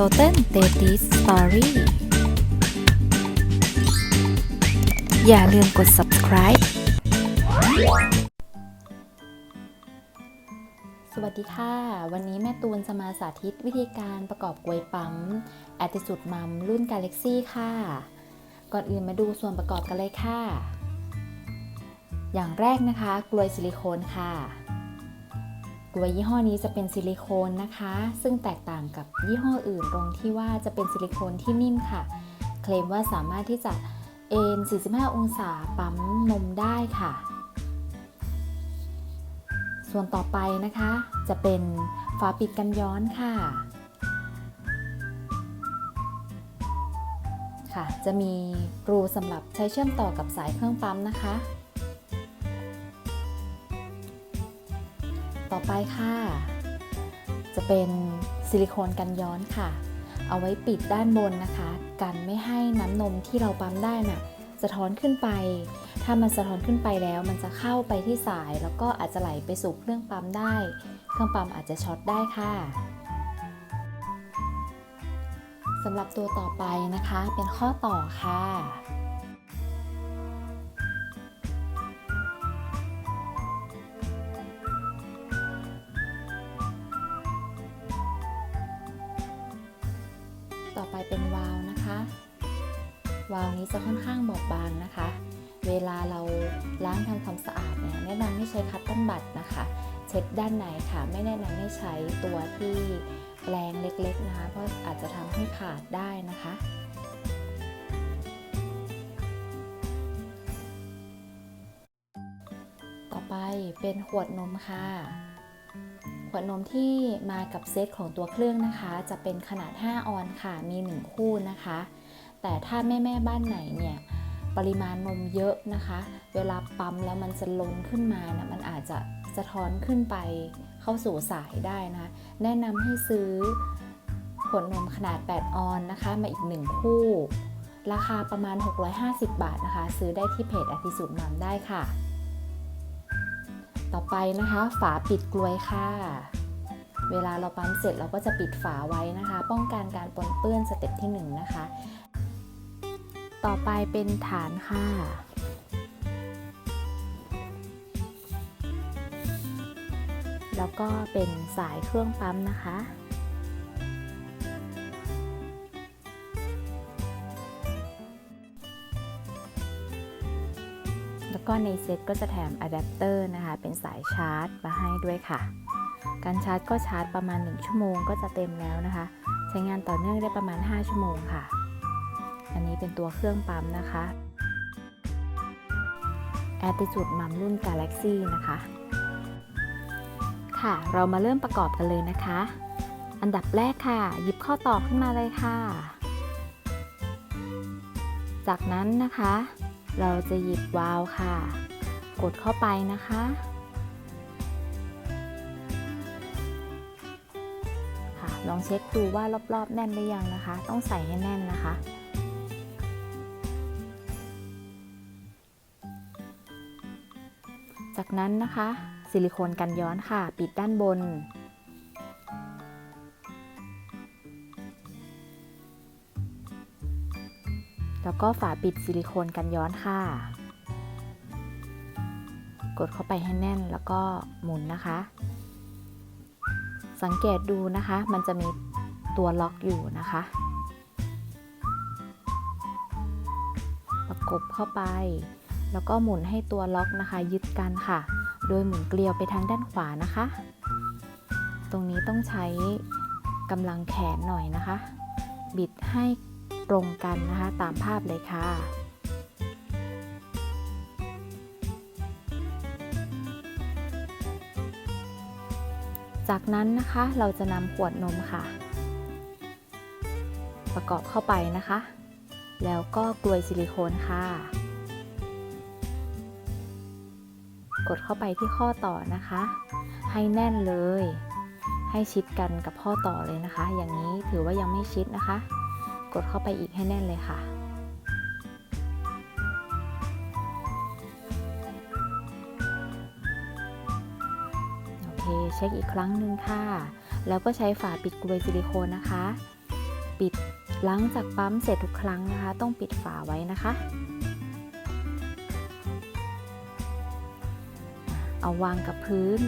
โตเต้นเตติสสตอรี่อย่าลืมกด subscribe สวัสดีค่ะ วันนี้แม่ตูนจะมาสาธิตวิธีการประกอบกลวยปั๊ม Attitude Mum รุ่น Galaxy ค่ะ ก่อนอื่นมาดูส่วนประกอบกันเลยค่ะ อย่างแรกนะคะ กลวยซิลิโคนค่ะ ลวยยี่ห้อนี้จะเป็นซิลิโคนนะคะ ซึ่งแตกต่างกับยี่ห้ออื่นตรงที่ว่าจะเป็นซิลิโคนที่นิ่มค่ะ เคลมว่าสามารถที่จะเอ็น 45 องศาปั๊มนมได้ค่ะ ส่วนต่อไปนะคะ จะเป็นฝาปิดกันย้อนค่ะ ค่ะ จะมีรูสำหรับใช้เชื่อมต่อกับสายเครื่องปั๊มนะคะ ไปค่ะ จะเป็นซิลิโคนกันย้อนค่ะ เอาไว้ปิดด้านบนนะคะ กันไม่ให้น้ำนมที่เราปั๊มได้น่ะสะท้อนขึ้นไป ถ้ามันสะท้อนขึ้นไปแล้ว มันจะเข้าไปที่สาย แล้วก็อาจจะไหลไปสู่เครื่องปั๊มได้ เครื่องปั๊มอาจจะช็อตได้ค่ะสำหรับตัวต่อไปนะคะ เป็นข้อต่อค่ะ ไปเป็นวาล์วนะคะ วาล์วนี้จะค่อนข้างบอบบางนะคะ เวลาเราล้างทำความสะอาดเนี่ยแนะนำให้ใช้คัตเติ้ลบัตนะคะ เช็ดด้านในค่ะ ไม่แนะนำให้ใช้ตัวที่แปลงเล็กๆนะคะ เพราะอาจจะทำให้ขาดได้นะคะต่อไปเป็นขวดนมค่ะ ขวดนมที่มากับเซตของตัวเครื่องนะคะ จะเป็นขนาด 5 ออนค่ะ มี 1 คู่นะคะ แต่ถ้าแม่แม่บ้านไหนเนี่ย ปริมาณนมเยอะนะคะ เวลาปั๊มแล้วมันจะล้นขึ้นมานะมันอาจจะสะท้อนขึ้นไปเข้าสู่สายได้นะ แนะนำให้ซื้อขวดนมขนาด 8 ออนนะคะ มาอีก 1 คู่ ราคาประมาณ 650 บาทนะคะ ซื้อได้ที่เพจอธิสุดมัมได้ค่ะ ต่อไปนะคะฝาปิดกลวยค่ะ เวลาเราปั๊มเสร็จเราก็จะปิดฝาไว้นะคะ ป้องกันการปนเปื้อนสเต็ปที่ 1 นะคะ ต่อไปเป็นฐานค่ะแล้วก็เป็นสายเครื่องปั๊มนะคะ ก็ในเซ็ตก็จะแถมอะแดปเตอร์นะคะ เป็นสายชาร์จมาให้ด้วยค่ะ การชาร์จก็ชาร์จประมาณ 1 ชั่วโมงก็จะเต็มแล้วนะคะ ใช้งานต่อเนื่องได้ประมาณ 5 ชั่วโมงค่ะ อันนี้เป็นตัวเครื่องปั๊มนะคะ Attitude Mum รุ่น Galaxy นะคะ ค่ะ เรามาเริ่มประกอบกันเลยนะคะ อันดับแรกค่ะ หยิบข้อต่อขึ้นมาเลยค่ะ จากนั้นนะคะ เราจะหยิบวาล์วค่ะ กดเข้าไปนะคะ ค่ะ ลองเช็คดูว่ารอบๆ แน่นหรือยังนะคะ ต้องใส่ให้แน่นนะคะจากนั้นนะคะ ซิลิโคนกันย้อนค่ะ ปิดด้านบน แล้วก็ฝาปิดซิลิโคนกันย้อนค่ะ กดเข้าไปให้แน่นแล้วก็หมุนนะคะ สังเกตดูนะคะ มันจะมีตัวล็อกอยู่นะคะ ประกบเข้าไป แล้วก็หมุนให้ตัวล็อกนะคะ ยึดกันค่ะ โดยหมุนเกลียวไปทางด้านขวานะคะ ตรงนี้ต้องใช้กำลังแขนหน่อยนะคะ บิดให้ ตรงกันนะคะตามภาพเลยค่ะจากนั้นนะคะเราจะนำขวดนมค่ะ ประกอบเข้าไปนะคะ แล้วก็กลวยซิลิโคนค่ะ กดเข้าไปที่ข้อต่อนะคะ ให้แน่นเลย ให้ชิดกันกับข้อต่อเลยนะคะ อย่างนี้ถือว่ายังไม่ชิดนะคะ กดเข้าไปอีกให้แน่นเลยค่ะโอเคเช็คอีกครั้งหนึ่งค่ะ แล้วก็ใช้ฝาปิดกลวยซิลิโคนนะคะ ปิดหลังจากปั๊มเสร็จทุกครั้งนะคะ ต้องปิดฝาไว้นะคะเอาวางกับพื้น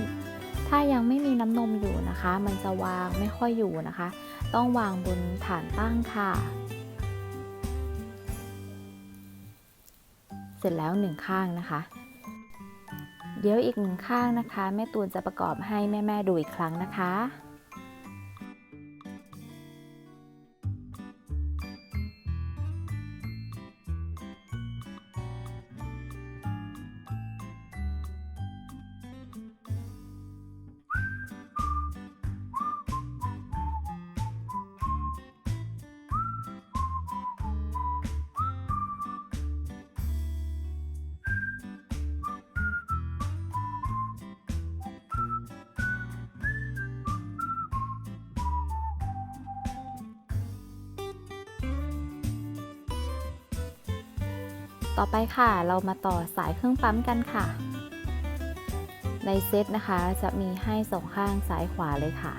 ถ้ายังไม่มีน้ำนมอยู่นะคะ มันจะวางไม่ค่อยอยู่นะคะ ต้องวางบนฐานตั้งค่ะ เสร็จแล้วหนึ่งข้างนะคะ เดี๋ยวอีกหนึ่งข้างนะคะ แม่ตูนจะประกอบให้แม่ ๆ ดูอีกครั้งนะคะ ต่อไปค่ะ เรามาต่อสายเครื่องปั๊มกันค่ะ ในเซตนะคะจะมีให้สองข้างซ้ายขวาเลยค่ะ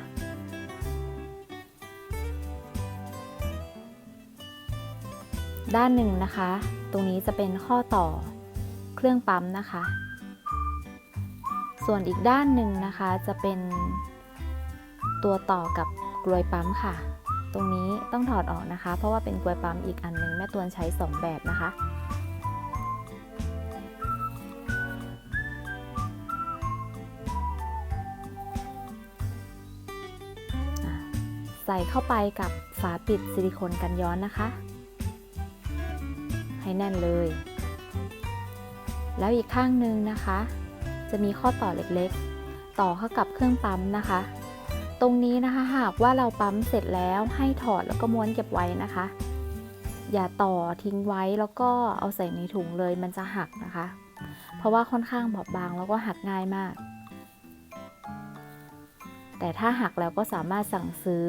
ด้านหนึ่งนะคะ ตรงนี้จะเป็นข้อต่อเครื่องปั๊มนะคะ ส่วนอีกด้านหนึ่งนะคะจะเป็นตัวต่อกับกลวยปั๊มค่ะ ตรงนี้ต้องถอดออกนะคะ เพราะว่าเป็นกลวยปั๊มอีกอันหนึงแม่ตวนใช้ 2 แบบนะคะ ส่เข้าไปกับฝาปิดซิลิโคนกันย้อนนะคะ ให้แน่นเลย แล้วอีกข้างหนึ่งนะคะ จะมีข้อต่อเล็กๆ ต่อเข้ากับเครื่องปั๊มนะคะ ตรงนี้นะคะหากว่าเราปั๊มเสร็จแล้วให้ถอดแล้วก็ม้วนเก็บไว้นะคะ อย่าต่อทิ้งไว้แล้วก็เอาใส่ในถุงเลยมันจะหักนะคะ เพราะว่าค่อนข้างบอบบางแล้วก็หักง่ายมากแต่ถ้าหักแล้วก็สามารถสั่งซื้อ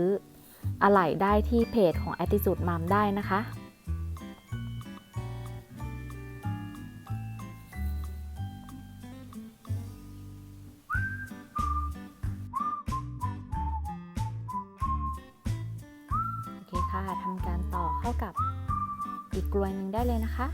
อะไหล่ได้ที่เพจของ Attitude Mom ได้นะคะโอเคค่ะทำการต่อเข้ากับอีกกลวยหนึ่งได้เลยนะคะ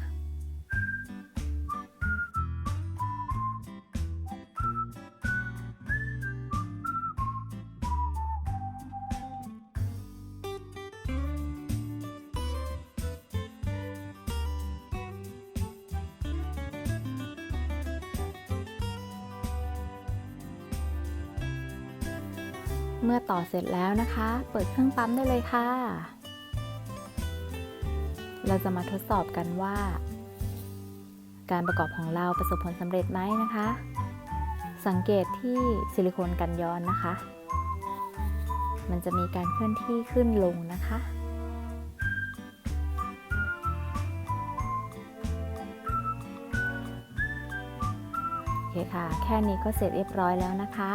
เมื่อต่อเสร็จแล้วนะคะ เปิดเครื่องปั๊มได้เลยค่ะ เราจะมาทดสอบกันว่า การประกอบของเราประสบผลสำเร็จไหมนะคะ สังเกตที่ซิลิโคนกันย้อนนะคะ มันจะมีการเคลื่อนที่ขึ้นลงนะคะโอเคค่ะ แค่นี้ก็เสร็จเรียบร้อยแล้วนะคะ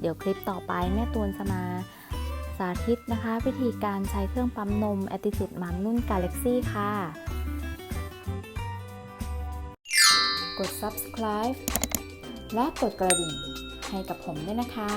เดี๋ยวคลิปต่อไปแม่ตูนจะมาสาธิตนะคะ วิธีการใช้เครื่องปั๊มนม Attitude Mom รุ่น Galaxy ค่ะ กด subscribe และกดกระดิ่งให้กับผมด้วยนะคะ